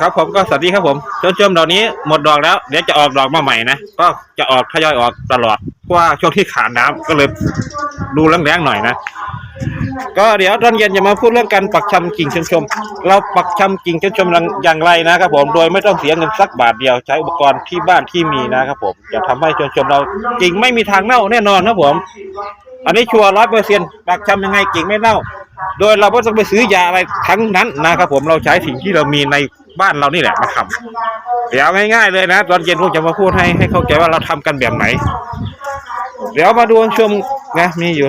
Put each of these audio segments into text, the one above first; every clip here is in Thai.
ครับผมก็สวัสดีครับผมชมชมดอกนี้หมดดอกแล้วเดี๋ยวจะออกดอกมาใหม่นะก็จะออกทยอยออกตลอดเพราะว่าช่วงที่ขาดน้ำก็เลยดูแรงๆหน่อยนะ ก็เดี๋ยวตอนเย็นจะมาพูดเรื่องการปักชำกิ่งชมชม เราปักชำกิ่งชมชมอย่างไรนะครับผมโดยไม่ต้องเสียเงินสักบาทเดียวใช้อุปกรณ์ที่บ้านที่มีนะครับผมจะทำให้ชมชมเรากิ่งไม่มีทางเน่าแน่นอนครับผม อันนี้ชัวร์ร้อยเปอร์เซ็นต์ปักชำยังไงกิ่งไม่เน่า โดยเราไม่ต้องไปซื้อยาอะไรทั้งนั้นนะครับผมเราใช้สิ่งที่เรามีใน บ้านเรานี่แหละมาทำเดี๋ยวง่ายๆเลยนะ ตอนเย็นผมจะมาพูดให้ให้เข้าใจว่าเราทำกันแบบไหน เดี๋ยวมาดูชมนะมีอยู่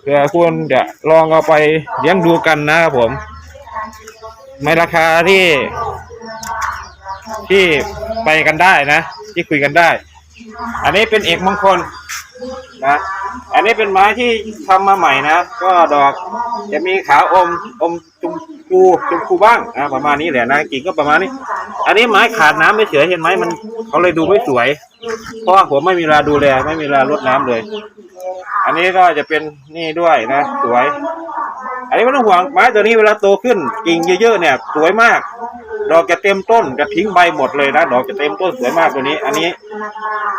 เผื่อคุณจะลองเอาไปเลี้ยงดูกันนะครับผมในราคาที่ที่ไปกันได้นะ ที่คุยกันได้ อันนี้เป็นเอกมงคลนะ อันนี้เป็นไม้ที่ทำมาใหม่นะ ก็ดอกจะมีขาวอมอมจุม พูจุมพูบ้างนะประมาณนี้แหละนะกิ่งก็ประมาณนี้ อันนี้ไม้ขาดน้ำไม่เฉยเห็นไหมมันเขาเลยดูไม่สวย เพราะว่าผมไม่มีเวลาดูแลไม่มีเวลารดน้ำเลย อันนี้ก็จะเป็นนี่ด้วยนะ สวย อันนี้ไม่ต้องห่วงไม้ตัวนี้เวลาโตขึ้นกิ่งเยอะๆเนี่ย สวยมาก ดอกจะเต็มต้นจะทิ้งใบหมดเลยนะดอกจะเต็มต้นสวยมากตัวนี้ อันนี้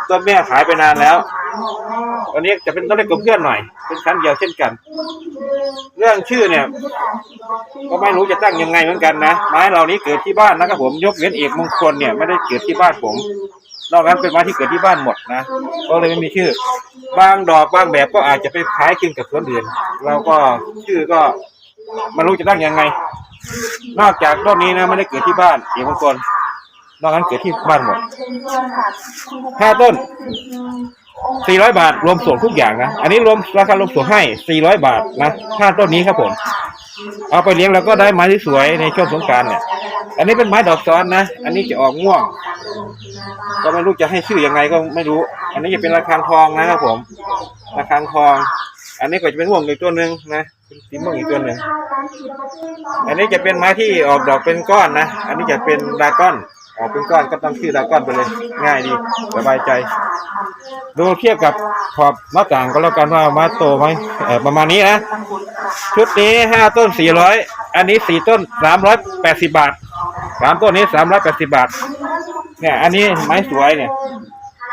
ต้นแม่ขายไปนานแล้ววันนี้จะเป็นต้นเล็กกว่าเพื่อนหน่อย เป็นชั้นเดียวเช่นกัน เรื่องชื่อเนี่ย ก็ไม่รู้จะตั้งยังไงเหมือนกันนะไม้เหล่านี้เกิดที่บ้านนะครับผมยกเว้นเอกมงคลเนี่ยไม่ได้เกิดที่บ้านผมนอกนั้นเป็นไม้ที่เกิดที่บ้านหมดนะก็เลยไม่มีชื่อบางดอกบางแบบก็อาจจะไปคล้ายคลึงกับสวนอื่นเราก็ชื่อก็ไม่รู้จะตั้งยังไง นอกจากต้นนี้นะไม่ได้เกิดที่บ้านเอกมงคลนอกนั้นเกิดที่บ้านหมดห้าต้นสี่ร้อยบาทรวมส่วนทุกอย่างนะ อันนี้รวมราคารวมส่วนให้สี่ร้อยบาทนะห้าต้นนี้ครับผม เอาไปเลี้ยงแล้วก็ได้ไม้ที่สวยในช่วงสงการเนี่ย อันนี้เป็นไม้ดอกซ้อนนะ อันนี้จะออกม่วง ก็ไม่รู้จะให้ชื่อยังไงก็ไม่รู้ อันนี้จะเป็นระฆังทองนะครับผมระฆังทอง อันนี้ก็จะเป็นม่วงอีกตัวหนึ่งนะเป็นสีม่วงอีกตัวหนึ่งอันนี้จะเป็นไม้ที่ออกดอกเป็นก้อนนะ อันนี้จะเป็นดาก้อนออกเป็นก้อนก็ต้องชื่อดาก้อนไปเลย ง่ายดีสบายใจ ดูเทียบกับขอบหน้าต่างก็แล้วกันว่ามาโตไหมเออประมาณนี้นะชุดนี้ห้าต้นสี่ร้อยอันนี้สี่ต้นสามร้อยแปดสิบาทสามต้นนี้สามร้อยแปดสิบาท เนี่ย อันนี้ไม้สวยเนี่ย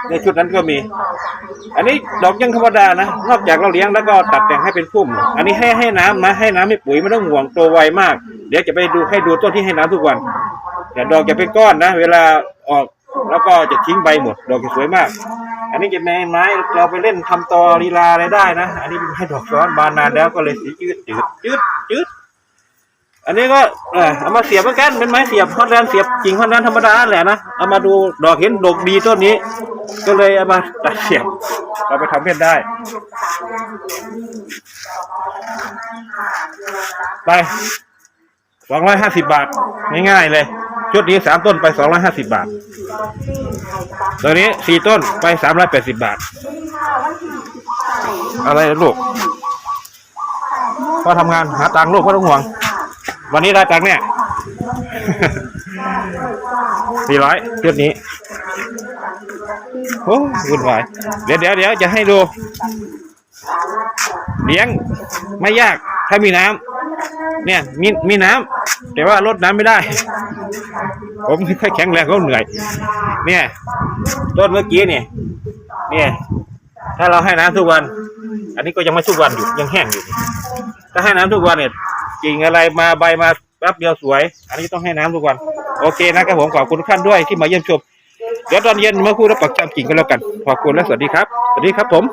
ในชุดนั้นก็มี อันนี้ดอกยังธรรมดานะ นอกจากเราเลี้ยงแล้วก็ตัดแต่งให้เป็นพุ่ม อันนี้ให้ให้น้ำนะให้น้ำให้ปุ๋ยไม่ต้องห่วงโตไวมาก เดี๋ยวจะไปดูให้ดูต้นที่ให้น้ำทุกวัน แต่ดอกจะเป็นก้อนนะ เวลาออกแล้วก็จะทิ้งใบหมด ดอกจะสวยมาก อันนี้จะเป็นไม้เราไปเล่นทำตอลีลาอะไรได้นะ อันนี้เป็นไม้ดอกซ้อนบานนานแล้วก็เลยสีจืดจืดจืดจืด อันนี้ก็เออเอามาเสียบเหมือนกันเป็นไม้เสียบฮอตแลนด์เสียบกิ่งฮอตแลนด์ธรรมดาแหละนะเอามาดูดอกเห็นดอกดีต้นนี้ ก็เลยเอามาตัดเสียบเราไปทำเพชรได้ ไปสองร้อยห้าสิบบาทง่ายๆเลยชุดนี้สามต้นไปสองร้อยห้าสิบบาทตัวนี้สี่ต้นไปสามร้อยแปดสิบบาท อะไรลูกพอทำงานหาตังค์ลูกพ่อต้องห่วง วันนี้ได้ตังค์เนี่ยสี่ร้อยชุดนี้โอ้วุ่นวายเดี๋ยวเดี๋ยวเดี๋ยวจะให้ดู เลี้ยงไม่ยากถ้ามีน้ำเนี่ยมีมีน้ำแต่ว่ารดน้ำไม่ได้ ผมไม่ค่อยแข็งแรงก็เหนื่อย เนี่ยต้นเมื่อกี้เนี่ยเนี่ยถ้าเราให้น้ำทุกวัน อันนี้ก็ยังไม่ทุกวันอยู่ยังแห้งอยู่ถ้าให้น้ำทุกวันเนี่ย กิ่งอะไรมาใบมาแป๊บเดียวสวย อันนี้ต้องให้น้ำทุกวัน โอเคนะครับผมขอบคุณทุกท่านด้วยที่มาเยี่ยมชม เดี๋ยวตอนเย็นมาพูดแล้วปักจำกิ่งกันแล้วกัน ขอบคุณและสวัสดีครับ สวัสดีครับผม